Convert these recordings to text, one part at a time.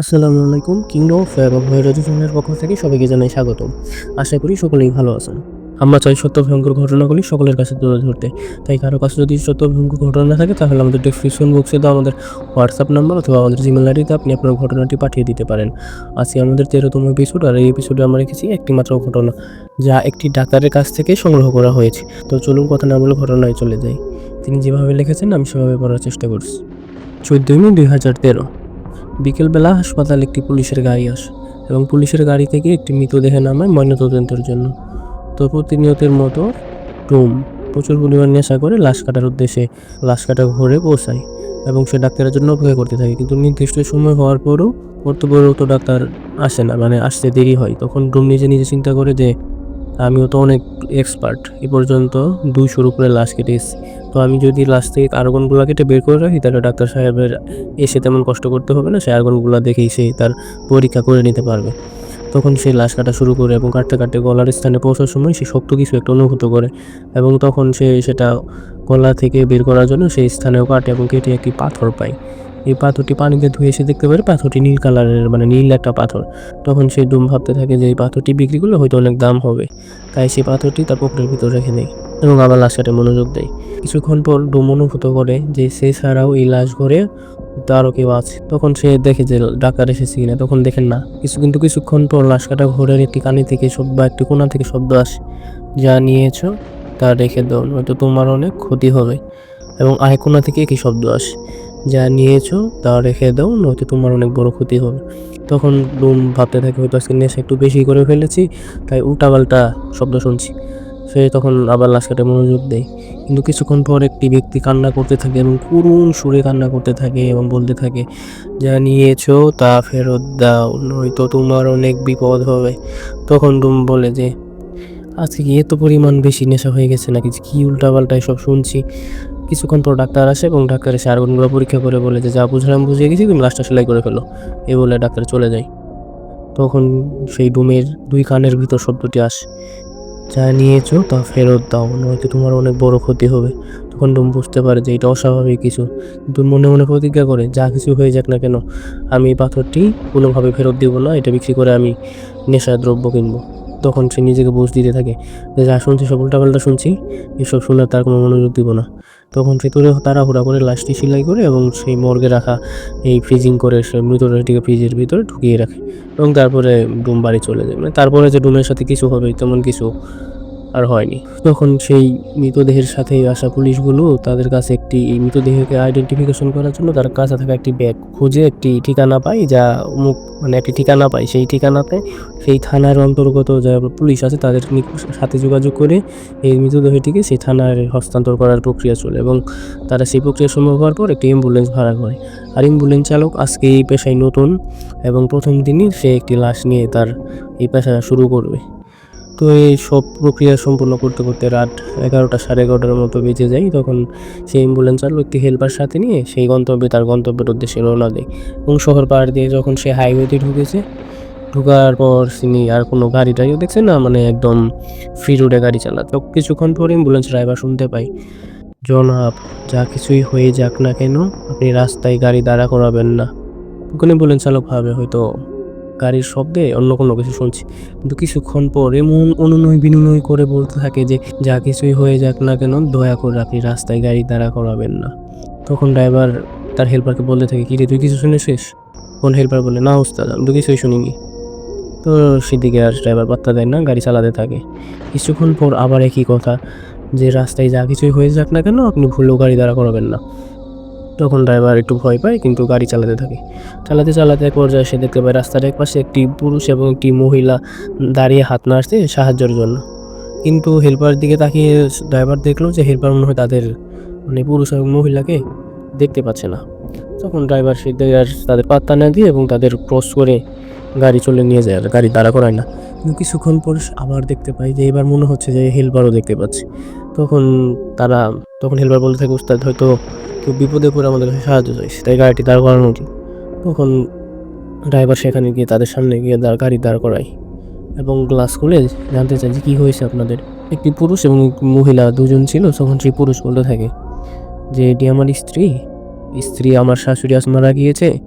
আসসালামু আলাইকুম kingdom of এবং ভৈরজনের পক্ষ থেকে সবাইকে জানাই স্বাগতম। আশা করি সকলেই ভালো আছেন। আমরা চাই সত্য ভয়ঙ্কর ঘটনাগুলি সকলের কাছে তুলে ধরতে। তাই কারও কাছে যদি সত্য ভয়ঙ্কর ঘটনা থাকে, তাহলে আমাদের ডিসক্রিপশন বক্সে তো আমাদের হোয়াটসঅ্যাপ নাম্বার অথবা আমাদের জিমেল আইডিতে আপনি আপনার ঘটনাটি পাঠিয়ে দিতে পারেন। আজকে আমাদের তেরোতম এপিসোড আর এই এপিসোডে আমরা রেখেছি একটি মাত্র ঘটনা, যা একটি ডাক্তারের কাছ থেকে সংগ্রহ করা হয়েছে। তো চলুন কথা না বলে ঘটনায় চলে যাই। তিনি যেভাবে লিখেছেন, আমি সেভাবে পড়ার চেষ্টা করছি। চোদ্দোই মে দুই হাজার তেরো বিকেলবেলা হাসপাতালে একটি পুলিশের গাড়ি আসে এবং পুলিশের গাড়ি থেকে একটি মৃতদেহে নামায় ময়নাতদন্তের জন্য। তো প্রতিনিয়তের মতো টুম প্রচুর পরিমাণ নেশা করে লাশ কাটার উদ্দেশ্যে লাশ কাটা ঘরে পৌঁছায় এবং সে ডাক্তারের জন্য অপেক্ষা করতে থাকে। কিন্তু নির্দিষ্ট সময় হওয়ার পরও কর্তব্যরত ডাক্তার আসে না মানে আসতে দেরি হয়। তখন ডুম নিজে নিজে চিন্তা করে যে আমিও তো অনেক এক্সপার্ট এ পর্যন্ত দুইশোর উপরে লাশ কেটে এসেছি তো আমি যদি লাশ থেকে আর্গনগুলো কেটে বের করে রাখি, তাহলে ডাক্তার সাহেবের এসে তেমন কষ্ট করতে হবে না সে আর্গনগুলো দেখেই সে তার পরীক্ষা করে নিতে পারবে। তখন সে লাশ কাটা শুরু করে এবং কাটতে কাটতে গলার স্থানে পৌঁছার সময় সে শক্ত কিছু একটা অনুভূত করে এবং তখন সে সেটা গলা থেকে বের করার জন্য সেই স্থানেও কাটে এবং কেটে একটি পাথর পায়। এই পাথরটি পানিতে ধুয়ে এসে দেখতে পারে পাথরটি নীল কালারের মানে নীল একটা পাথর। তখন সে ডুম ভাবতে থাকে যে এই পাথরটি বিক্রি করলে হয়তো অনেক দাম হবে। তাই সেই পাথরটি তার পকেটের ভিতরে রেখে দেয় এবং আবার লাশ কাটে মনোযোগ দেয়। কিছুক্ষণ পর ডুম অনুভূত করে যে সে ছাড়াও এই লাশ ঘরে তারও কেউ আছে। তখন সে দেখে যে ডাক্তার এসেছে কিনা, তখন দেখেন না। কিছু কিন্তু কিছুক্ষণ পর লাশ কাটা ঘোরের একটি কানি থেকে শব্দ, বা একটি কোণা থেকে শব্দ আসে, যা নিয়েছ তা রেখে দাও, নয়তো তোমার অনেক ক্ষতি হবে। এবং আয় কোণা থেকে একই শব্দ আসে। যা নিয়েছ তা রেখে দাও, নয়তো তোমার অনেক বড় ক্ষতি হবে। তখন ডুম ভাবতে থাকে, হয়তো আজকে নেশা একটু বেশি করে ফেলেছি, তাই উল্টাপাল্টা শব্দ শুনছি। সে তখন আবার লাশ কাটে মনোযোগ দেয়। কিন্তু কিছুক্ষণ পর একটি ব্যক্তি কান্না করতে থাকে এবং করুণ সুরে কান্না করতে থাকে এবং বলতে থাকে, যা নিয়েছো তা ফেরত দাও, নয়তো তোমার অনেক বিপদ হবে। তখন ডুম বলে যে, আজকে কি এত পরিমাণ বেশি নেশা হয়ে গেছে নাকি? কি উল্টাপাল্টা সব শুনছি। কিছুক্ষণ পর ডাক্তার আসে এবং ডাক্তার এসে আর্গনগুলো পরীক্ষা করে বলে যে, যা বুঝলাম, বুঝিয়ে গেছি, তুমি লাশটা সেলাই করে ফেলো। এ বলে ডাক্তার চলে যায়। তখন সেই ডুমের দুই কানের ভিতর শব্দটি আসে। যা নিয়েছো তা ফেরত দাও, নয়তো তোমার অনেক বড় ক্ষতি হবে। তখন ডুম বুঝতে পারে যে, এটা অস্বাভাবিক কিছু। কিন্তু মনে মনে প্রতিজ্ঞা করে, যা কিছু হয়ে যাক না কেন, আমি এই পাথরটি কোনোভাবে ফেরত দিব না, এটা বিক্রি করে আমি নেশার দ্রব্য কিনবো। তখন সে নিজেকে বুঝ দিতে থাকে যে, যা শুনছি, সব উল্টাপাল্টা শুনছি, এসব শুনে তার কোনো মনোযোগ দিব না। তখন ভেতরে তাড়াহুড়া করে লাশটি সেলাই করে এবং সেই মর্গে রাখা এই ফ্রিজিং করে সে মৃতদেহটিকে ফ্রিজের ভিতরে ঢুকিয়ে রাখে এবং তারপরে ডুম বাড়ি চলে যায়। মানে তারপরে যে ডুমের সাথে কিছু হবে তেমন কিছু আর হয়নি। তখন সেই মৃতদেহের সাথে আসা পুলিশগুলো তাদের কাছে একটি, এই মৃতদেহকে আইডেন্টিফিকেশন করার জন্য তার কাছে থাকা একটি ব্যাগ খুঁজে একটি ঠিকানা পায় যা মুখ মানে একটি ঠিকানা পায়। সেই ঠিকানাতে সেই থানার অন্তর্গত যা পুলিশ আছে তাদের সাথে যোগাযোগ করে এই মৃতদেহটিকে সেই থানায় হস্তান্তর করার প্রক্রিয়া চলে এবং তারা সেই প্রক্রিয়া সম্ভব হওয়ার পর একটি অ্যাম্বুলেন্স ভাড়া করে। আর অ্যাম্বুলেন্স চালক আজকে এই পেশায় নতুন এবং প্রথম দিনই সে একটি লাশ নিয়ে তার এই পেশা শুরু করবে। তো এই সব প্রক্রিয়া সম্পূর্ণ করতে করতে রাত এগারোটা সাড়ে এগারোটার মতো বেজে যায়। তখন সেই অ্যাম্বুলেন্স চালক একটি হেল্পার সাথে নিয়ে সেই গন্তব্যে, তার গন্তব্যের উদ্দেশ্যে রওনা দেয়। এবং শহর পাহাড় দিয়ে যখন সে হাইওয়েতে ঢুকেছে, ঢুকার পর তিনি আর কোনো গাড়ি টাড়িও দেখছে না মানে একদম ফ্রি রোডে গাড়ি চালাতে কিছুক্ষণ পর অ্যাম্বুলেন্স ড্রাইভার শুনতে পাই জনাব, যা কিছুই হয়ে যাক না কেন, আপনি রাস্তায় গাড়ি দাঁড়া করাবেন না। ওখানে অ্যাম্বুলেন্স চালক ভাবে হয়তো গাড়ির শব্দে অন্য কোনো কিছু শুনছি। কিন্তু কিছুক্ষণ পর এমন অনুনয় বিনয় করে বলতে থাকে যে, যা কিছুই হয়ে যাক না কেন, দয়া করে আপনি রাস্তায় গাড়ি দাঁড়া করাবেন না। তখন ড্রাইভার তার হেল্পারকে বলতে থাকে, কি রে, তুই কিছু শুনেছিস? কোন হেল্পার বলে, না উস্তাদ, আমি তো কিছুই শুনিনি। তো সেদিকে আর ড্রাইভার পাত্তা দেয় না, গাড়ি চালাতে থাকে। কিছুক্ষণ পর আবার একই কথা, যে, রাস্তায় যা কিছুই হয়ে যাক না কেন, আপনি ভুলেও গাড়ি দাঁড়া করাবেন না। তখন ড্রাইভার একটু ভয় পায়, কিন্তু গাড়ি চালাতে থাকে। চালাতে চালাতে এক পর্যায়ে সে দেখতে পায় রাস্তার এক পাশে একটি পুরুষ এবং একটি মহিলা দাঁড়িয়ে হাত নাড়ছে সাহায্যের জন্য। কিন্তু হেল্পার দিকে তাকিয়ে ড্রাইভার দেখল যে হেল্পার মনে হয় তাদের মানে পুরুষ এবং মহিলাকে দেখতে পাচ্ছে না। তখন ড্রাইভার সে আর তাদের পাত্তা না দিয়ে এবং তাদের ক্রস করে গাড়ি চলে নিয়ে যায় আর গাড়ি দাঁড়া করায় না। কিন্তু কিছুক্ষণ পর আবার দেখতে পাই যে এবার মনে হচ্ছে যে হেল্পারও দেখতে পাচ্ছে। তখন তারা, তখন হেল্পার বলতে থাকে, উস্তাদ, হয়তো কেউ বিপদে পড়ে আমাদের কাছে সাহায্য চাইছে। তাই গাড়িটি দাঁড় করানো উচিত। তখন ড্রাইভার সেখানে গিয়ে তাদের সামনে গিয়ে গাড়ি দাঁড় করায় এবং গ্লাস খুলে জানতে চাই যে কী হয়েছে আপনাদের। একটি পুরুষ এবং মহিলা দুজন ছিল, তখন সেই পুরুষ বলতে থাকে যে, এটি আমার স্ত্রী। স্ত্রী আমার শাশুড়ি আজ মারা গিয়েছে।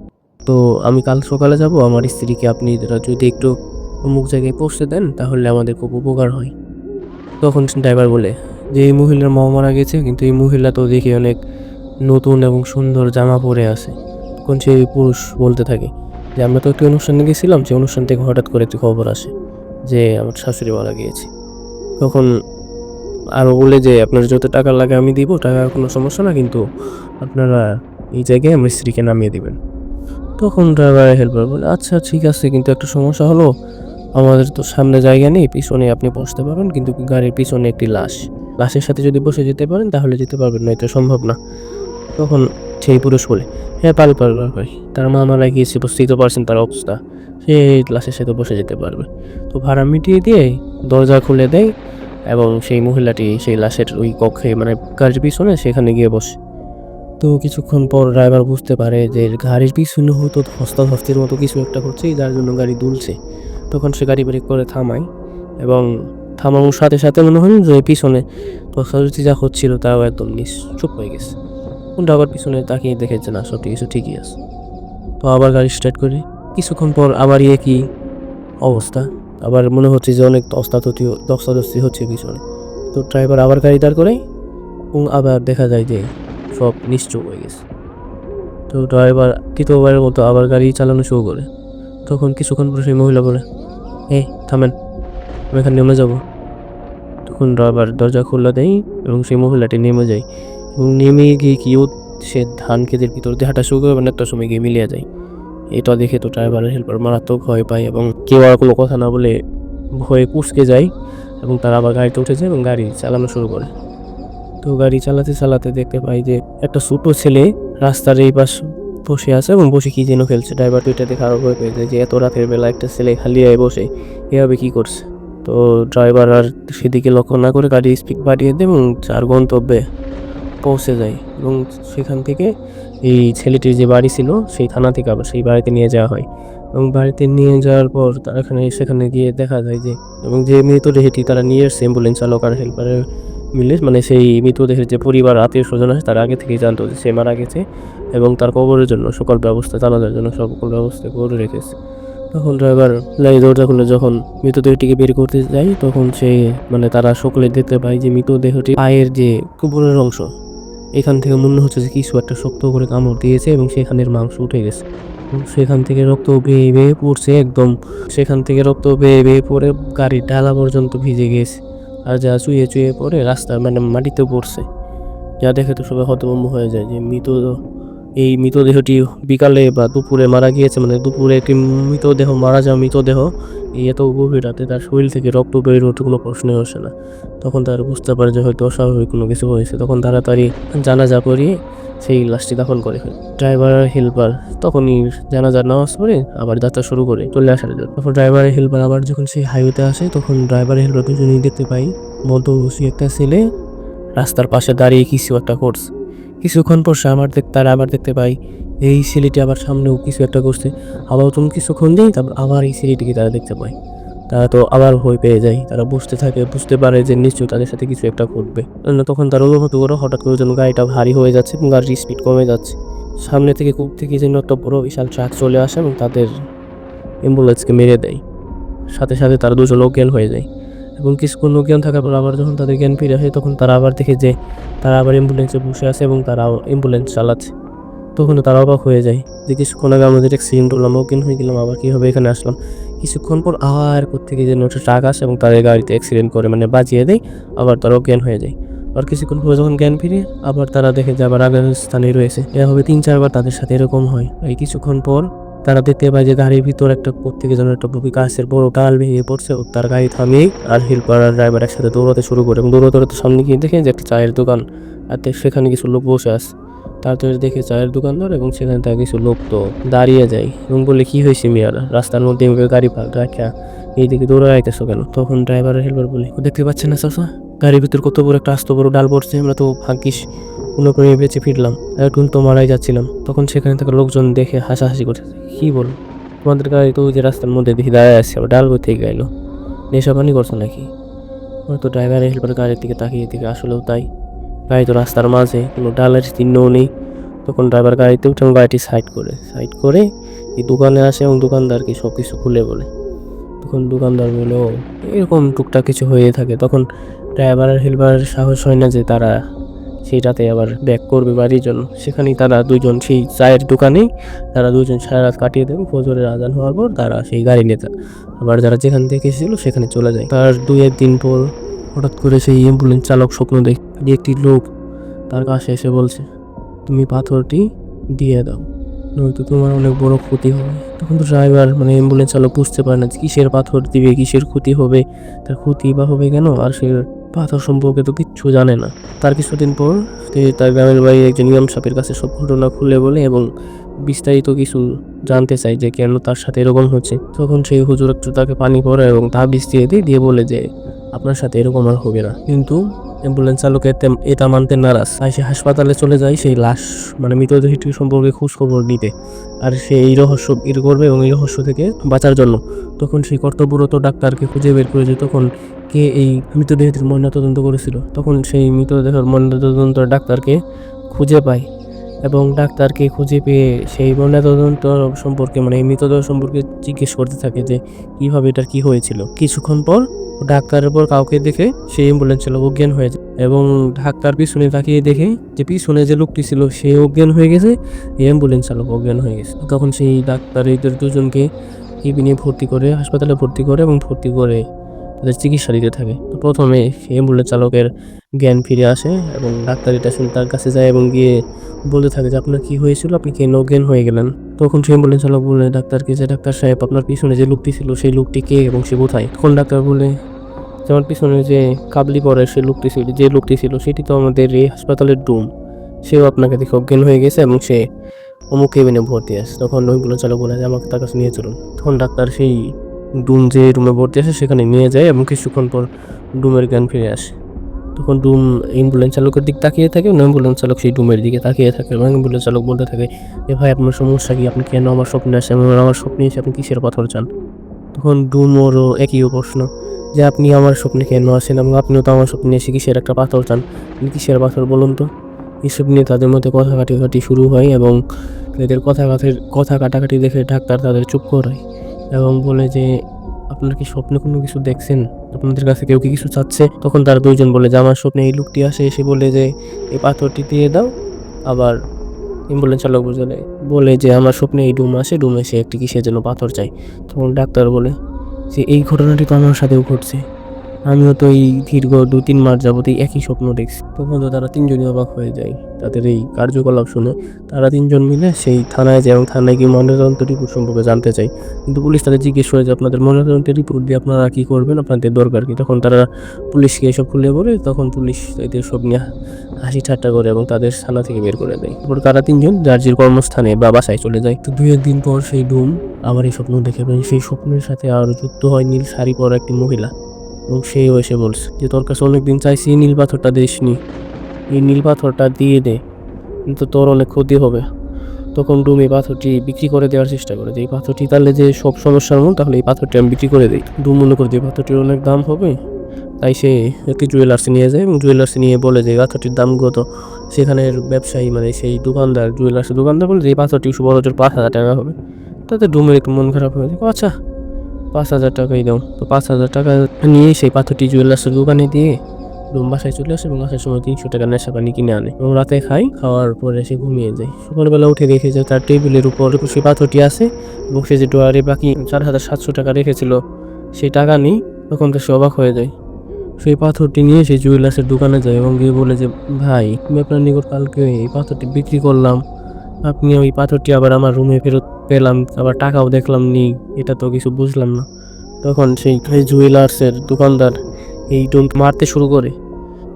তো আমি কাল সকালে যাব। আমার স্ত্রীকে আপনি যদি একটু অমুক জায়গায় পৌঁছে দেন, তাহলে আমাদের খুব উপকার হয়। তখন ড্রাইভার বলে, যে, এই মহিলার মা মারা গেছে, কিন্তু এই মহিলা তো দেখি অনেক নতুন এবং সুন্দর জামা পরে আছে। তখন সেই পুরুষ বলতে থাকে? যে আমরা তো একটি অনুষ্ঠানে গেছিলাম, সেই অনুষ্ঠান থেকে হঠাৎ করে একটি খবর আসে যে আমার শাশুড়ি মারা গিয়েছে। তখন আরও বলে যে, আপনার যত টাকা লাগে আমি দিব টাকার কোনো সমস্যা না, কিন্তু আপনারা এই জায়গায় আমার স্ত্রীকে নামিয়ে দিবেন। তখন ড্রাইভার হেল্পার বলে আচ্ছা ঠিক আছে, কিন্তু একটা সমস্যা হলো, আমাদের তো সামনে জায়গা নেই, পিছনে আপনি বসতে পারবেন, কিন্তু গাড়ির পিছনে একটি লাশ। লাশের সাথে যদি বসে যেতে পারেন, তাহলে যেতে পারবেন না এটা সম্ভব না। তখন সেই পুরুষ বলে হ্যাঁ পারবে পারবে ভাই, তার মা মারা গিয়েছে, বুঝতেই তো পারছেন তার অবস্থা। সে লাশের সাথে বসে যেতে পারবে। তো ভাড়া মিটিয়ে দিয়ে দরজা খুলে দেয় এবং সেই মহিলাটি সেই লাশের ওই কক্ষে মানে গাড়ির পিছনে সেখানে গিয়ে বসে। তো কিছুক্ষণ পর ড্রাইভার বুঝতে পারে যে গাড়ির পিছনে হয়তো ধস্তাধস্তির মতো কিছু একটা হচ্ছে যার জন্য গাড়ি দুলছে। তখন সে গাড়ি ব্রেক করে থামায় এবং থামানোর সাথে সাথে মনে হয় যে পিছনে ধস্তাধস্তি যা হচ্ছিল তাও একদম নিশ্চুপ হয়ে গেছে। ড্রাইভার পিছনে তাকিয়ে দেখেছে, না সব কিছু ঠিকই আছে। তো আবার গাড়ি স্টার্ট করি। কিছুক্ষণ পর আবার ইয়ে কি অবস্থা। আবার মনে হচ্ছে যে অনেক দস্তাধস্তি দস্তাধস্তি হচ্ছে পিছনে। তো ড্রাইভার আবার গাড়ি দাঁড় করে এবং আবার দেখা যায় যে সব নিশ্চুপ হয়ে গেছে। তো ড্রাইভার তৃতীয়বারের মতো আবার গাড়ি চালানো শুরু করে। তখন কিছুক্ষণ পরে সেই মহিলা বলে এই থামেন, আমি এখানে নেমে যাব। তখন ড্রাইভার দরজা খুলে দেয় এবং সেই মহিলাটি নেমে যায়। নেমে গিয়ে কি ও সে ধান ক্ষেতের ভিতর দিয়ে হাঁটা শুরু করে এবং একটা সময় গিয়ে মিলিয়ে যায়। এটা দেখে তো ড্রাইভারের হেল্পার মারাত্মক ভয় পায় এবং কেউ আর কোনো কথা না বলে ভয়ে কুচকে যায় এবং তারা আবার গাড়িতে উঠে যায় এবং গাড়ি চালানো শুরু করে। তো গাড়ি চালাতে চালাতে দেখতে পাই যে একটা ছোটো ছেলে রাস্তার এই পাশ বসে আছে এবং বসে কী যেন খেলছে। ড্রাইভার তো এটা দেখে আরও ভয় পেয়ে যায় যে এত রাতের বেলা একটা ছেলে খালি আয় বসে এভাবে কী করছে? তো ড্রাইভার আর সেদিকে লক্ষ্য না করে গাড়ি স্পিড বাড়িয়ে দেয় এবং চার গন্তব্যে পৌঁছে যায় এবং সেখান থেকে এই ছেলেটির যে বাড়ি ছিল সেই থানা থেকে আবার সেই বাড়িতে নিয়ে যাওয়া হয়। এবং বাড়িতে নিয়ে যাওয়ার পর তারা এখানে, সেখানে গিয়ে দেখা যায় যে, এবং যে মৃতদেহটি তারা নিয়ে এসছে অ্যাম্বুলেন্স চালক আর হেল্পারের মিলে মানে সেই মৃতদেহের যে পরিবার আত্মীয় স্বজন আছে, তারা আগে থেকেই জানতো যে সে মারা গেছে এবং তার কবরের জন্য সকল ব্যবস্থা চালানোর জন্য সকল ব্যবস্থা করে রেখেছে। তখন ড্রাইভার লাই দরজা খুলে যখন মৃতদেহটিকে বের করতে যায়, তখন সে মানে তারা সকলে দেখতে পায় যে মৃতদেহটি পায়ের যে কুপুরের অংশ এখান থেকে মনে হচ্ছে যে কিছু একটা শক্ত করে কামড় দিয়েছে এবং সেখানের মাংস উঠে গেছে। সেখান থেকে রক্ত বেয়ে বেয়ে পড়ছে একদম। সেখান থেকে রক্ত বেয়ে বেয়ে পড়ে গাড়ির ডালা পর্যন্ত ভিজে গেছে। আর যা চুয়ে চুয়ে পড়ে রাস্তার মানে মাটিতে পড়ছে। যা দেখে তো সবাই হতভম্ব হয়ে যায় যে মৃত এই মৃতদেহটি বিকালে বা দুপুরে মারা গিয়েছে। মানে দুপুরে একটি মৃতদেহ, মারা যাওয়া মৃতদেহ এই এত গভীর রাতে তার শরীর থেকে রক্ত বের হতে কোনো প্রশ্নই আসে না। তখন তারা বুঝতে পারে যে হয়তো অস্বাভাবিক কোনো কিছু হয়েছে। তখন তাড়াতাড়ি জানাজা করিয়ে সেই লাশটি দাফন করে ফেলে। ড্রাইভার আর হেল্পার তখনই জানাজা নামাজ পড়ে আবার যাত্রা শুরু করে, চলে আসার জন্য। তারপর ড্রাইভার, হেল্পার আবার যখন সেই হাইওয়েতে আসে, তখন ড্রাইভার, হেল্পার দুজনেই দেখতে পাই মধ্যবয়সী একটা ছেলে রাস্তার পাশে দাঁড়িয়ে কিছু একটা করছে। কিছুক্ষণ পর সে আমার দেখ তারা আবার দেখতে পাই এই ছেলেটি আবার সামনেও কিছু একটা করছে। আবার তুমি কিছুক্ষণ যাই তারপর আবার এই ছেলেটিকে তারা দেখতে পায়। তারা তো আবার ভয় পেয়ে যায়। তারা বুঝতে থাকে, বুঝতে পারে যে নিশ্চয়ই তাদের সাথে কিছু একটা ঘটবে। তখন তারা অনুভূত করে হঠাৎ করে যেন গাড়িটা ভারী হয়ে যাচ্ছে এবং গাড়ির স্পিড কমে যাচ্ছে। সামনে থেকে কূপ থেকে যেন একটা বড় বিশাল ট্রাক চলে আসে এবং তাদের অ্যাম্বুলেন্সকে মেরে দেয়। সাথে সাথে তারা দুজন অজ্ঞান হয়ে যায় এবং কিছুক্ষণ অজ্ঞান থাকার পর আবার যখন তাদের জ্ঞান ফিরে আসে, তখন তারা আবার দেখে যে তারা আবার অ্যাম্বুলেন্সে বসে আছে এবং তারা অ্যাম্বুলেন্স চালাচ্ছে। তখন তারা অবাক হয়ে যায় যে কিছুক্ষণ আগে আমাদের অ্যাক্সিডেন্ট হলাম অজ্ঞান হয়ে গেলাম, আবার কীভাবে এখানে আসলাম? কিছুক্ষণ পর আর কোথেকে যেন একটা ট্রাক আসে এবং তাদের গাড়িতে অ্যাক্সিডেন্ট করে মানে বাজিয়ে দেয়, আবার তারা অজ্ঞান হয়ে যায়। আর কিছুক্ষণ পরে যখন জ্ঞান ফিরে, আবার তারা দেখে যে আবার আগের স্থানে রয়েছে। এভাবে তিন, চারবার তাদের সাথে এরকম হয়। এই কিছুক্ষণ পর তারা দেখতে পায় যে গাড়ির ভিতর একটা কোথেকে যেন একটা ববি গাছের বড় ডাল ভেঙে পড়ছে তার গাড়ি থামিয়ে আর হেল্পার ড্রাইভার একসাথে দৌড়াতে শুরু করে এবং দৌড়াতে সামনে গিয়ে দেখে যে একটা চায়ের দোকান। আর সেখানে কিছু লোক বসে আছে। তারপরে দেখে চায়ের দোকানদার এবং সেখানে তার কিছু লোক তো দাঁড়িয়ে যায় এবং বলে, কি হয়েছে মিয়ারা রাস্তার মধ্যে এভাবে গাড়ি রাখা এইদিকে দৌড়ে আইতেছো কেন? তখন ড্রাইভারের হেল্পার বলে, "ও দেখতে পাচ্ছেন না চাষা গাড়ির ভিতর কত বড় একটা আস্ত বড় ডাল পড়ছে, আমরা তো ভাগ্যিস কোনো করে বেঁচে ফিরলাম। এখন তো মারাই যাচ্ছিলাম। তখন সেখানে থাকা লোকজন দেখে হাসাহাসি করছে, কি বল? তোমাদের গাড়ি তো ওই যে রাস্তার মধ্যে দেখি দাঁড়ায় আছে, আবার ডাল থেকে গেলো নেশা পানি করছ নাকি? তো ড্রাইভারের হেল্পার গাড়ির দিকে তাকিয়ে দিকে আসলেও তাই। গাড়ি তো রাস্তার মাঝে, কোনো ডালের চিহ্নও নেই। তখন ড্রাইভার গাড়িতে উঠে এবং গাড়িটি সাইড করে সাইড করে এই দোকানে আসে এবং দোকানদারকে সব কিছু খুলে বলে। তখন দোকানদার বলে, ও, এরকম টুকটাক কিছু হয়ে থাকে। তখন ড্রাইভার আর হেল্পারের সাহস হয় না যে তারা সেইটাতে আবার ব্যাক করবে বাড়ির জন্য। সেখানেই তারা দুজন, সেই চায়ের দোকানেই তারা দুজন সারা রাত কাটিয়ে দেবে ফজরের আজান হওয়ার পর তারা সেই গাড়ি যায়। আবার যারা যেখান থেকে এসেছিল সেখানে চলে যায়। তার দুই একদিন পর হঠাৎ করে সেই অ্যাম্বুলেন্স চালক স্বপ্ন দেখ একটি লোক তার কাছে এসে বলছে, তুমি পাথরটি দিয়ে দাও, নয়তো তোমার অনেক বড় ক্ষতি হবে। তখন তো ড্রাইভার মানে অ্যাম্বুলেন্স চালক বুঝতে পারে না কিসের পাথর দিবে, কিসের ক্ষতি হবে, তার ক্ষতি বা হবে কেন, আর সে পাথর সম্পর্কে তো কিচ্ছু জানে না। তার কিছুদিন পর তার গ্রামের বাড়ি একজন ইমাম সাহেবের কাছে সব ঘটনা খুলে বলে এবং বিস্তারিত কিছু জানতে চাই যে কেন তার সাথে এরকম হচ্ছে। তখন সেই হুজুর একটু তাকে পানি পরে এবং তাবিজ দিয়ে দিয়ে দিয়ে বলে যে আপনার সাথে এরকম আর হবে না। কিন্তু অ্যাম্বুলেন্স চালক এটা মানতে নারাজ। তাই সে হাসপাতালে চলে যায়, সেই লাশ মানে মৃতদেহটি সম্পর্কে খোঁজ খবর নিতে। আর সে এই রহস্য বের করবে এবং এই রহস্য থেকে বাঁচার জন্য। তখন সেই কর্তব্যরত ডাক্তারকে খুঁজে বের করে যে তখন কে এই মৃতদেহটির ময়নাতদন্ত করেছিল। তখন সেই মৃতদেহের ময়নাতদন্ত ডাক্তারকে খুঁজে পায় এবং ডাক্তারকে খুঁজে পেয়ে সেই ময়নাতদন্ত সম্পর্কে মানে এই মৃতদেহ সম্পর্কে জিজ্ঞেস করতে থাকে যে কীভাবে এটার কি হয়েছিল। কিছুক্ষণ পর ডাক্তারের পর কাউকে দেখে সেই অ্যাম্বুলেন্স চালক অজ্ঞান হয়ে যায়। এবং ডাক্তার পিছনে তাকিয়ে দেখে যে পিছনে যে লোকটি ছিল, সে অজ্ঞান হয়ে গেছে অ্যাম্বুলেন্স চালক অজ্ঞান হয়ে গেছে। তখন সেই ডাক্তার এদের দুজনকে কেবিনে ভর্তি করে, হাসপাতালে ভর্তি করে এবং ভর্তি করে তাদের চিকিৎসা দিতে থাকে। তো প্রথমে অ্যাম্বুলেন্স চালকের জ্ঞান ফিরে আসে এবং ডাক্তার এটা শুনে তার কাছে যায় এবং গিয়ে বলতে থাকে যে, আপনার কী হয়েছিল? আপনি কেন অজ্ঞান হয়ে গেলেন? তখন সেই অ্যাম্বুলেন্স চালক বলে, ডাক্তারকে যে ডাক্তার সাহেব, আপনার পিছনে যে লোকটি ছিল, সেই লোকটি কে এবং সে কোথায়? তখন ডাক্তার বলে যে আমার পিছনে যে কাবলি পরে সে লোকটি ছিল, যে লোকটি ছিল, সেটি তো আমাদের এই হাসপাতালের ডুম সেও আপনাকে দেখে অজ্ঞান হয়ে গেছে এবং সে অমুক কেবিনে ভর্তি আছে। তখন ওইগুলো চালক বলে, যে আমাকে তার কাছে নিয়ে চলুন। তখন ডাক্তার সেই ডুম যে রুমে ভর্তি আছে, সেখানে নিয়ে যায় এবং কিছুক্ষণ পর ডুমের জ্ঞান ফিরে আসে। তখন ডুম অ্যাম্বুলেন্স চালকের দিক তাকিয়ে থাকে এবং অ্যাম্বুলেন্স চালক সেই ডুমের দিকে তাকিয়ে থাকে এবং অ্যাম্বুলেন্স চালক বলতে থাকে যে ভাই, আপনার সমস্যা কি? আপনি কেন আমার স্বপ্নে আসেন আমার স্বপ্নে এসে আপনি কিসের পাথর চান? তখন ডুম ওরও একই প্রশ্ন। যে আপনি আমার স্বপ্নে কেন আসেন এবং আপনিও তো আমার স্বপ্নে এসে কিসের একটা পাথর চান? আপনি কিসের পাথর বলুন তো? এসব নিয়ে তাদের মধ্যে কথা কাটাকাটি শুরু হয় এবং এদের কথা কথা কাটাকাটি দেখে ডাক্তার তাদের চুপ করায় এবং বলে যে, আপনার কি স্বপ্নে কোনো কিছু দেখছেন? আপনাদের কাছে কেউ কি কিছু চাচ্ছে? তখন তারা দুইজন বলে, যে আমার স্বপ্নে এই লোকটি আসে, এসে বলে যে, এই পাথরটি দিয়ে দাও। আবার অ্যাম্বুলেন্স চালক বুঝলে, বলে যে, আমার স্বপ্নে এই ডুম আসে, ডুমে সে একটি কিসের জন্য পাথর চাই তখন ডাক্তার বলে যে এই ঘটনাটি তো আমার সাথেও ঘটছে। আমিও তো এই দীর্ঘ দু তিন মাস যাবত এই একই স্বপ্ন দেখছি। তখন তো তারা তিনজনই অবাক হয়ে যায়। তাদের এই কার্যকলাপ শুনে তারা তিনজন মিলে সেই থানায় যায় এবং থানায় গিয়ে ময়নাতদন্ত রিপোর্ট সম্পর্কে জানতে চাই কিন্তু পুলিশ তাদের জিজ্ঞেস করে যে, আপনাদের ময়নাতদন্তের রিপোর্ট দিয়ে আপনারা কী করবেন? আপনাদের দরকার কি? তখন তারা পুলিশকে এসব খুলে বলে, তখন পুলিশ এদের সব নিয়ে হাসি ঠাট্টা করে এবং তাদের থানা থেকে বের করে দেয়। তারপর তারা তিনজন যার কর্মস্থানে বা বাসায় চলে যায়। তো দুই একদিন পর সেই ডুম আবার এই স্বপ্ন দেখে সেই স্বপ্নের সাথে আরও যুক্ত হয় নীল শাড়ি পরা একটি মহিলা। এবং সেও এসে বলছে যে, তোর কাছে অনেকদিন চাইছি, এই নীল পাথরটা দিসনি। এই নীল পাথরটা দিয়ে দে, কিন্তু তোর অনেক ক্ষতি হবে। তখন ডুম পাথরটি বিক্রি করে দেওয়ার চেষ্টা করে। যে এই পাথরটি তাহলে যে সব সমস্যার মূল, তাহলে এই পাথরটি আমি বিক্রি করে দিই। ডুম মনে করে যে পাথরটির অনেক দাম হবে, তাই সে একটি জুয়েলার্সে নিয়ে যায় এবং জুয়েলার্সে নিয়ে বলে যে পাথরটির দাম কত? সেখানের ব্যবসায়ী মানে সেই দোকানদার জুয়েলার্সের দোকানদার বলে যে, এই পাথরটি বড় জোর পাঁচ হাজার টাকা হবে। তাতে ডুমের একটু মন খারাপ হয়ে যায়। আচ্ছা পাঁচ হাজার টাকাই দাও। তো পাঁচ হাজার টাকা নিয়ে সেই পাথরটি জুয়েলার্সের দোকানে দিয়ে রুম বাসায় চলে আসে এবং আসার সময় তিনশো টাকা নেশা পানি কিনে আনে। এবং রাতে খাই খাওয়ার পরে সে ঘুমিয়ে যায়। সকালবেলা উঠে দেখে যে তার টেবিলের উপর সেই পাথরটি আছে এবং সে যে ডোয়ারে বাকি চার হাজার সাতশো টাকা রেখেছিল, সেই টাকা নেই তখন তো সে অবাক হয়ে যায়। সেই পাথরটি নিয়ে সেই জুয়েলার্সের দোকানে যায় এবং গিয়ে বলে যে, ভাই, আমি আপনার নিকট কালকে এই পাথরটি বিক্রি করলাম। আপনি ওই পাথরটি আবার আমার রুমে ফেরত পেলাম, আবার টাকাও দেখলাম নি এটা তো কিছু বুঝলাম না। তখন সেই জুয়েলার্সের দোকানদার এই ডুম মারতে শুরু করে।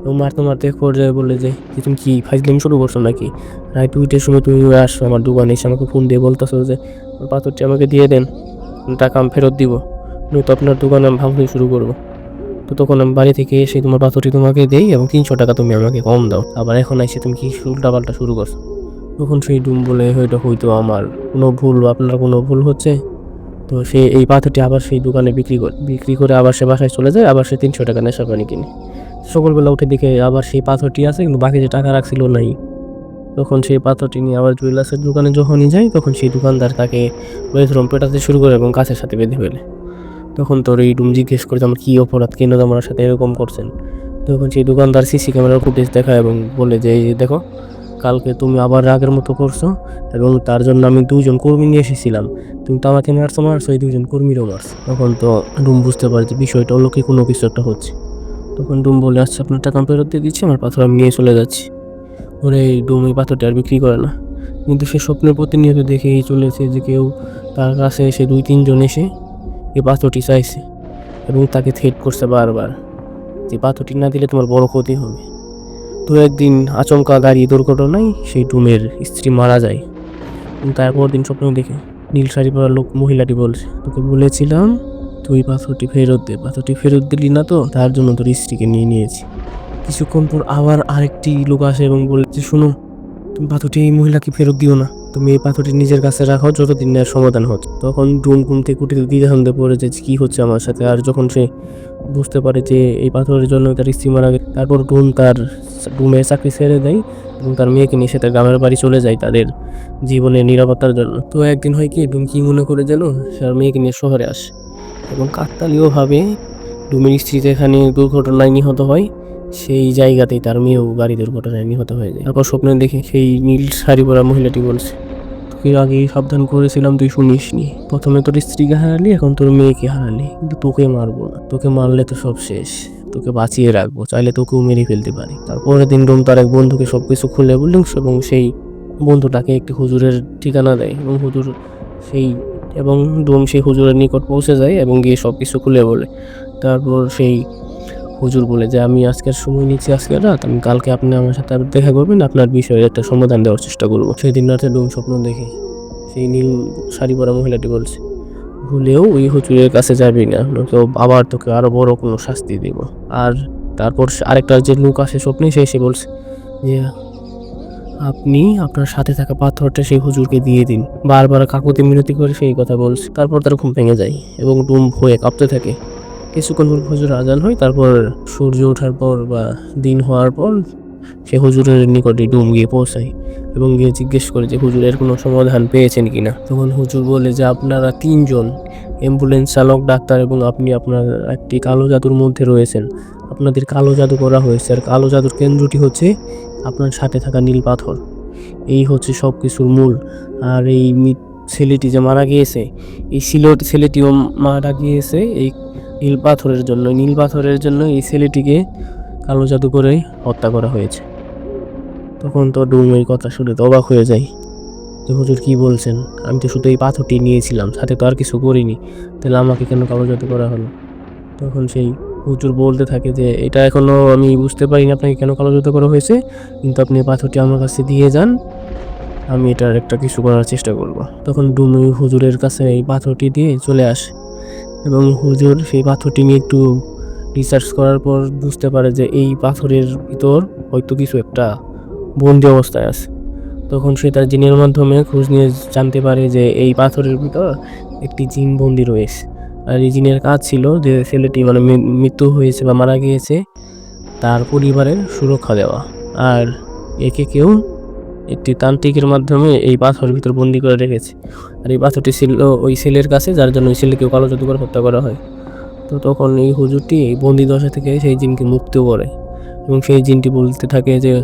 এবং মারতে মারতে এক পর্যায়ে বলে যে তুমি কি ফাইজলামি শুরু করছ নাকি? রায় টুইটের সময় তুমি আসছো আমার দোকানে, এসে আমাকে ফোন দিয়ে বলতেছো যে পাথরটি আমাকে দিয়ে দেন, টাকা আমি ফেরত দিব নয়তো আপনার দোকানে আমি ভাঙতে শুরু করব। তো তখন আমি বাড়ি থেকে এসে তোমার পাথরটি তোমাকে দেই এবং তিনশো টাকা তুমি আমাকে কম দাও। আবার এখন এসে তুমি কি উল্টাপাল্টা শুরু করছ? তখন সেই ডুম বলে হয়তো হয়তো আমার কোনো ভুল আপনার কোনো ভুল হচ্ছে। তো সে এই পাথরটি আবার সেই দোকানে বিক্রি করে বিক্রি করে আবার সে বাসায় চলে যায়, আবার সে তিনশো টাকা নেশা পানি কিনে। সকালবেলা উঠে দেখে আবার সেই পাথরটি আছে, কিন্তু বাকি যে টাকা রাখছিল নাই। তখন সেই পাথরটি নিয়ে আবার জুয়েলার্সের দোকানে যখনই যায়, তখন সেই দোকানদার তাকে বেধরম পেটাতে শুরু করে এবং কাছের সাথে বেঁধে ফেলে। তখন তোর এই ডুম জিজ্ঞেস করে আমার কী অপরাধ, কেন আমার সাথে এরকম করছেন? তখন সেই দোকানদার সিসি ক্যামেরার ফুটেজ দেখায় এবং বলে যে দেখো কালকে তুমি আবার রাগের মতো করছ, এবং তার জন্য আমি দুজন কর্মী নিয়ে এসেছিলাম। তুমি তো আমাকে মারছো মারছো, এই দুজন কর্মীরও মারছো। তখন তো ডুম বুঝতে পারে যে বিষয়টা হলো কি, কোনো কিছু একটা হচ্ছে। তখন ডুম বলে আচ্ছা আপনার টাকা ফেরত দিয়ে দিচ্ছি, আমার পাথর আমি নিয়ে চলে যাচ্ছি। ওরে, এই ডুম এই পাথরটা আর বিক্রি করে না। কিন্তু সে স্বপ্নের প্রতিনিয়ত দেখেই চলেছে যে কেউ তার কাছে এসে দুই, তিনজন এসে এই পাথরটি চাইছে, এবং তাকে থ্রেট করছে বারবার যে পাথরটি না দিলে তোমার বড় ক্ষতি হবে। তো একদিন আচমকা গাড়ি দুর্ঘটনায় সেই ডুমের স্ত্রী মারা যায়। তারপর দিন স্বপ্ন দেখে। নীল শাড়ি পরা লোক মহিলাটি বলছে, তোকে বলেছিলাম তুই পাথরটি ফেরত দে। পাথরটি ফেরত দিলি না তো, তার জন্য তোর স্ত্রীকে নিয়ে নিয়েছি। কিছুক্ষণ পর আবার আরেকটি লোক আসে এবং বলেছে, শোনো, তুমি পাথরটি এই মহিলাকে ফেরত দিও না। তুমি এই পাথরটি নিজের কাছে রাখো, যতদিন সমাধান হচ্ছে। তখন ডুম ঘুম থেকে উঠে দ্বিধান্তে পড়ে যে, কি হচ্ছে আমার সাথে? আর যখন সে বুঝতে পারে যে এই পাথরের জন্য তার স্ত্রী মারা গেছে। তারপর ডুম তার ডুমের চাকরি ছেড়ে দেয়। এবং তার মেয়েকে নিয়ে সে তার গ্রামের বাড়ি চলে যায় তাদের জীবনের নিরাপত্তার জন্য। তো একদিন হয় কি ডুম কি মনে করে যেন সে আর মেয়েকে নিয়ে শহরে আসে এবং কাকতালীয়ভাবে ডুমের স্ত্রী যেখানে দুর্ঘটনায় নিহত হয়। সেই জায়গাতেই তার মেয়েও গাড়ি দুর্ঘটনায় নিহত হয়ে যায়। তারপর স্বপ্নে দেখে সেই নীল শাড়ি পরা মহিলাটি বলছে তোকে আগেই সাবধান করেছিলাম, তুই শুনিসনি প্রথমে তোর স্ত্রীকে হারালি, এখন তোর মেয়েকে হারালি। কিন্তু তোকে মারবো না। তোকে মারলে তো সব শেষ। তোকে বাঁচিয়ে রাখব, চাইলে তোকেও মেরে ফেলতে পারি। তারপরের দিন ডোম তার এক বন্ধুকে সব কিছু খুলে বললেন এবং সেই বন্ধুটাকে একটি হুজুরের ঠিকানা দেয় এবং হুজুর সেই এবং ডোম সেই হুজুরের নিকট পৌঁছে যায় এবং গিয়ে সব কিছু খুলে বলে। তারপর সেই হুজুর বলে যে, আমি আজকের সময় নিচ্ছি আজকের রাত, আমি কালকে আপনি আমার সাথে দেখা করবেন, আপনার বিষয়ে একটা সমাধান দেওয়ার চেষ্টা করব। সেদিন রাতে ডুম স্বপ্ন দেখে, সেই নীল শাড়ি পরা মহিলাটি বলছে, ভুলেও ওই হুজুরের কাছে যাবি না তো আবার তোকে আরও বড় কোনো শাস্তি দেব। আর তারপর আরেকটা যে লোক আসে স্বপ্নে, সে এসে বলছে, যে, আপনি আপনার সাথে থাকা পাথরটা সেই হুজুরকে দিয়ে দিন। বারবার কাকুতি মিনতি করে সেই কথা বলছে। তারপর তার ঘুম ভেঙে যায় এবং ডুম হয়ে কাঁপতে থাকে। কিছুক্ষণ পর হুজুর আজান হয়, তারপর সূর্য ওঠার পর বা দিন হওয়ার পর সে হুজুরের নিকটে ডুম গিয়ে পৌঁছায় এবং গিয়ে জিজ্ঞেস করে যে হুজুরের কোনো সমাধান পেয়েছেন কি না তখন হুজুর বলে যে, আপনারা তিনজন অ্যাম্বুলেন্স চালক, ডাক্তার এবং আপনি আপনার একটি কালো জাদুর মধ্যে রয়েছেন। আপনাদের কালো জাদু করা হয়েছে। আর কালো জাদুর কেন্দ্রটি হচ্ছে আপনার সাথে থাকা নীল পাথর। এই হচ্ছে সব কিছুর মূল। আর এই ছেলেটি যে মারা গিয়েছে, এই ছেলেটিও মারা গিয়েছে। এই নীল পাথরের জন্য। নীল পাথরের জন্য এই ছেলেটিকে কালো জাদু করে হত্যা করা হয়েছে। তখন তো ডুম এই কথা শুনে তো অবাক হয়ে যায় যে হুজুর কী বলছেন? আমি তো শুধু এই পাথরটি নিয়েছিলাম, সাথে তো আর কিছু করিনি। তাহলে আমাকে কেন কালো জাদু করা হলো? তখন সেই হুজুর বলতে থাকে যে, এটা এখনও আমি বুঝতে পারিনি আপনাকে কেন কালো জাদু করা হয়েছে, কিন্তু আপনি পাথরটি আমার কাছে দিয়ে যান, আমি এটার একটা কিছু করার চেষ্টা করব। তখন ডুমি হুজুরের কাছে এই পাথরটি দিয়ে চলে আসে। এবং হুজুর সেই পাথরটি নিয়ে একটু রিসার্চ করার পর বুঝতে পারে যে এই পাথরের ভিতর হয়তো কিছু একটা বন্দি অবস্থায় আছে। তখন সে তার জিনের মাধ্যমে খোঁজ নিয়ে জানতে পারে যে এই পাথরের ভিতর একটি জিন বন্দি রয়েছে। আর এই জিনের কাজ ছিল যে ছেলেটি মানে মৃত্যু হয়েছে বা মারা গিয়েছে তার পরিবারের সুরক্ষা দেওয়া। আর একে কেউ একটি তান্ত্রিকের মাধ্যমে এই পাথরের ভিতর বন্দি করে রেখেছে। আর এই পাথরটি ছিল ওই ছেলের কাছে, যার জন্য ওই ছেলেকেও কালো জাদু করে হত্যা করা হয়। তো তখন এই হুজুরটি বন্দি দশা থেকে সেই জিনকে মুক্ত করে এবং সেই জিনটি বলতে থাকে যে,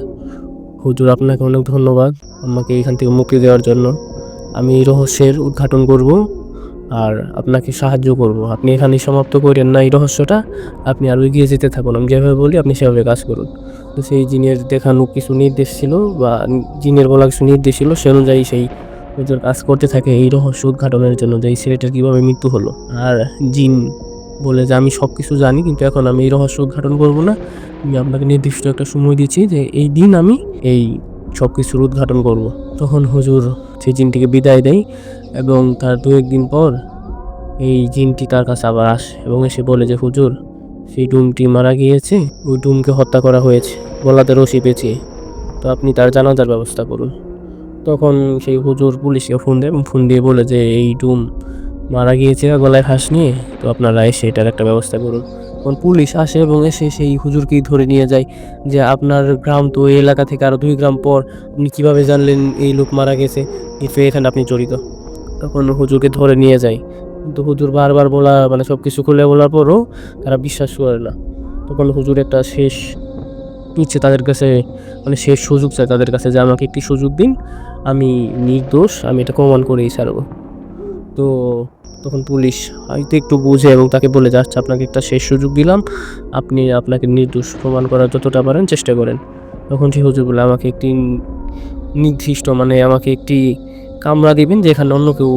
হুজুর, আপনাকে অনেক ধন্যবাদ। আমাকে এখান থেকে মুক্তি দেওয়ার জন্য। আমি রহস্যের উদ্ঘাটন করব আর আপনাকে সাহায্য করব। আপনি এখানে সমাপ্ত করেন না এই রহস্যটা। আপনি আরও এগিয়ে যেতে থাকুন। আমি যেভাবে বলি, আপনি সেভাবে কাজ করুন। সেই জিনের দেখানো কিছু নির্দেশ ছিল বা জিনের বলা কিছু নির্দেশ ছিল, সে অনুযায়ী সেই হুজুর কাজ করতে থাকে এই রহস্য উদ্ঘাটনের জন্য যে এই ছেলেটার কীভাবে মৃত্যু হলো। আর জিন বলে যে, আমি সব কিছু জানি, কিন্তু এখন আমি এই রহস্য উদ্ঘাটন করব না। আমি আপনাকে নির্দিষ্ট একটা সময় দিচ্ছি যে এই দিন আমি এই সব কিছুর উদ্ঘাটন করব। তখন হুজুর সেই জিনটিকে বিদায় দেয় এবং তার দু একদিন পর এই জিনটি তার কাছে আবার আসে এবং এসে বলে যে, হুজুর সেই ডুমটি মারা গিয়েছে, ওই ডুমকে হত্যা করা হয়েছে গলাতে রশি পেঁচিয়ে তো আপনি তার জানাজার ব্যবস্থা করুন। তখন সেই হুজুর পুলিশকে ফোন দেয় এবং ফোন দিয়ে বলে যে, এই ডুম মারা গিয়েছে গলায় ফাঁস নিয়ে? তো আপনারা এসে এটার একটা ব্যবস্থা করুন। তখন পুলিশ আসে এবং এসে সেই হুজুরকেই ধরে নিয়ে যায় যে, আপনার গ্রাম তো এই এলাকা থেকে আরও দুই গ্রাম পর, আপনি কীভাবে জানলেন এই লোক মারা গেছে? এখানে আপনি জড়িত। তখন হুজুরকে ধরে নিয়ে যায় কিন্তু হুজুর বারবার বলা মানে সব কিছু খুলে বলার পরও তারা বিশ্বাস করে না। তখন হুজুর একটা শেষ ইচ্ছে তাদের কাছে মানে শেষ সুযোগ চায় তাদের কাছে যে আমাকে একটি সুযোগ দিন, আমি নির্দোষ, আমি এটা প্রমাণ করেই ছাড়বো। তো তখন পুলিশ হয়তো একটু বুঝে এবং তাকে বলে যাচ্ছে আপনাকে একটা শেষ সুযোগ দিলাম, আপনি আপনাকে নির্দোষ প্রমাণ করার যতটা পারেন চেষ্টা করেন। তখন সে হুজুর বলে, আমাকে একটি নির্দিষ্ট মানে আমাকে একটি কামরা দিবেন, যেখানে অন্য কেউ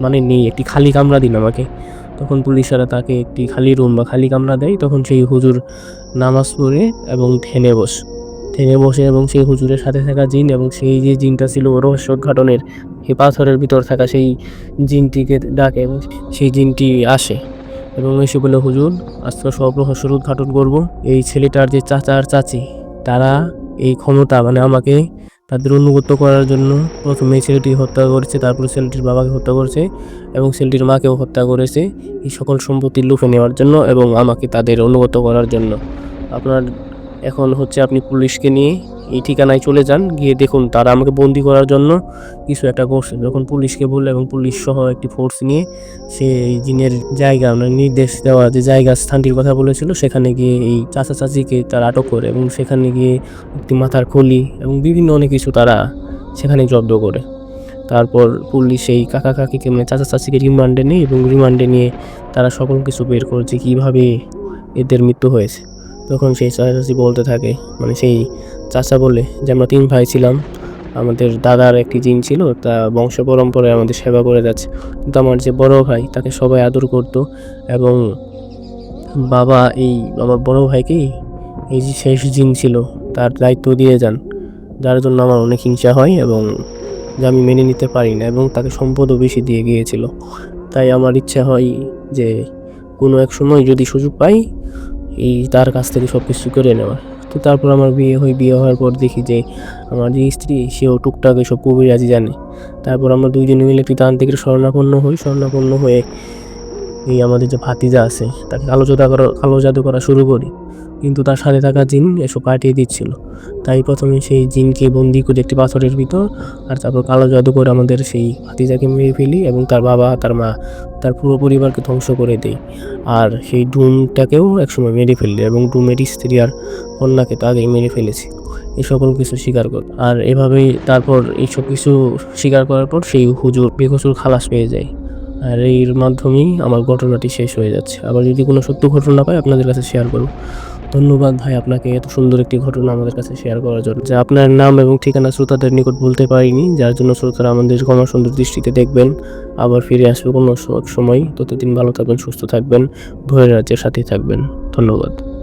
মানে নেই, একটি খালি কামরা দিন আমাকে। তখন পুলিশরা তাকে একটি খালি রুম বা খালি কামরা দেয়, তখন সেই হুজুর নামাজ পড়ে এবং ঠেনে বস। ঠেনে বসে এবং সেই হুজুরের সাথে থাকা জিন এবং সেই যে জিনটা ছিল রহস্য উদ্ঘাটনের সেই পাথরের ভিতর থাকা সেই জিনটিকে ডাকে এবং সেই জিনটি আসে এবং এসে বলে, হুজুর আজকে সব রহস্যের উদ্ঘাটন করব। এই ছেলেটার যে চাচা আর চাচি, তারা এই ক্ষমতা মানে আমাকে তাদের অনুগত করার জন্য প্রথমে ছেলেটি হত্যা করেছে, তারপরে ছেলেটির বাবাকে হত্যা করেছে এবং ছেলেটির মাকেও হত্যা করেছে এই সকল সম্পত্তি লুফে নেওয়ার জন্য এবং আমাকে তাদের অনুগত করার জন্য। আপনার এখন হচ্ছে আপনি পুলিশকে নিয়ে এই ঠিকানায় চলে যান। গিয়ে দেখুন তারা আমাকে বন্দি করার জন্য কিছু একটা করছে। যখন পুলিশকে বললে এবং পুলিশ সহ একটি ফোর্স নিয়ে সে এই জিনের জায়গা মানে নির্দেশ দেওয়া যে জায়গা, স্থানটির কথা বলেছিল, সেখানে গিয়ে এই চাচা চাচিকে তারা আটক করে এবং সেখানে গিয়ে একটি মাথার খুলি এবং বিভিন্ন অনেক কিছু তারা সেখানে জব্দ করে। তারপর পুলিশ এই কাকা কাকিকে মানে চাচা চাচিকে রিমান্ডে নেয় এবং রিমান্ডে নিয়ে তারা সকল কিছু বের করছে, কীভাবে এদের মৃত্যু হয়েছে। তখন সেই চাচা চাচি বলতে থাকে মানে সেই চাচা বলে যে, আমরা তিন ভাই ছিলাম। আমাদের দাদার একটি জিন ছিল, তা বংশ পরম্পরায় আমাদের সেবা করে যাচ্ছে। কিন্তু আমার যে বড় ভাই, তাকে সবাই আদর করতো এবং বাবা, এই আমার বড় ভাইকেই এই যে শেষ জিন ছিল, তার দায়িত্ব দিয়ে যান। যার জন্য আমার অনেক হিংসা হয় এবং যা আমি মেনে নিতে পারি না এবং তাকে সম্পদও বেশি দিয়ে গিয়েছিল। তাই আমার ইচ্ছা হয় যে, কোনো এক সময় যদি সুযোগ পাই এই তার কাছ থেকে সব কিছু করে নেওয়ার তো তারপর আমার বিয়ে হয় বিয়ে হওয়ার পর দেখি যে আমার যে স্ত্রী, সেও টুকটাক এসব কবিরাজি জানে। তারপর আমরা দুইজনে মিলে একটি তান্ত্রিকের স্বর্ণাপন্ন হই। স্বর্ণাপন্ন হয়ে এই আমাদের যে ভাতিজা আছে, তাকে কালো জাদু করা, কালো জাদু করা শুরু করি। কিন্তু তার সাথে থাকা জিন এসব কাটিয়ে দিচ্ছিল। তাই প্রথমে সেই জিনকে বন্দি করে একটি পাথরের ভিতর আর তারপর কালো জাদু করে আমাদের সেই ভাতিজাকে মেরে ফেলি এবং তার বাবা, তার মা, তার পুরো পরিবারকে ধ্বংস করে দেই। আর সেই ডুমটাকেও একসময় মেরে ফেললি এবং ডুমের স্ত্রী আর কন্যাকে তাদের মেরে ফেলেছি। এই সকল কিছু স্বীকার কর আর এভাবেই তারপর এইসব কিছু স্বীকার করার পর সেই হুজুর বেকসুর খালাস পেয়ে যায়। আর এর মাধ্যমেই আমার ঘটনাটি শেষ হয়ে যাচ্ছে। আবার যদি কোনো সত্য ঘটনা পাই আপনাদের কাছে শেয়ার করব। ধন্যবাদ ভাই আপনাকে এত সুন্দর একটি ঘটনা আমাদের কাছে শেয়ার করার জন্য। যে আপনার নাম এবং ঠিকানা শ্রোতাদের নিকট বলতে পারিনি, যার জন্য শ্রোতারা আমাদের ক্ষমা সুন্দর দৃষ্টিতে দেখবেন। আবার ফিরে আসবে কোনো সময়। ততদিন ভালো থাকবেন, সুস্থ থাকবেন ভয়ের রাজ্যের সাথেই থাকবেন। ধন্যবাদ।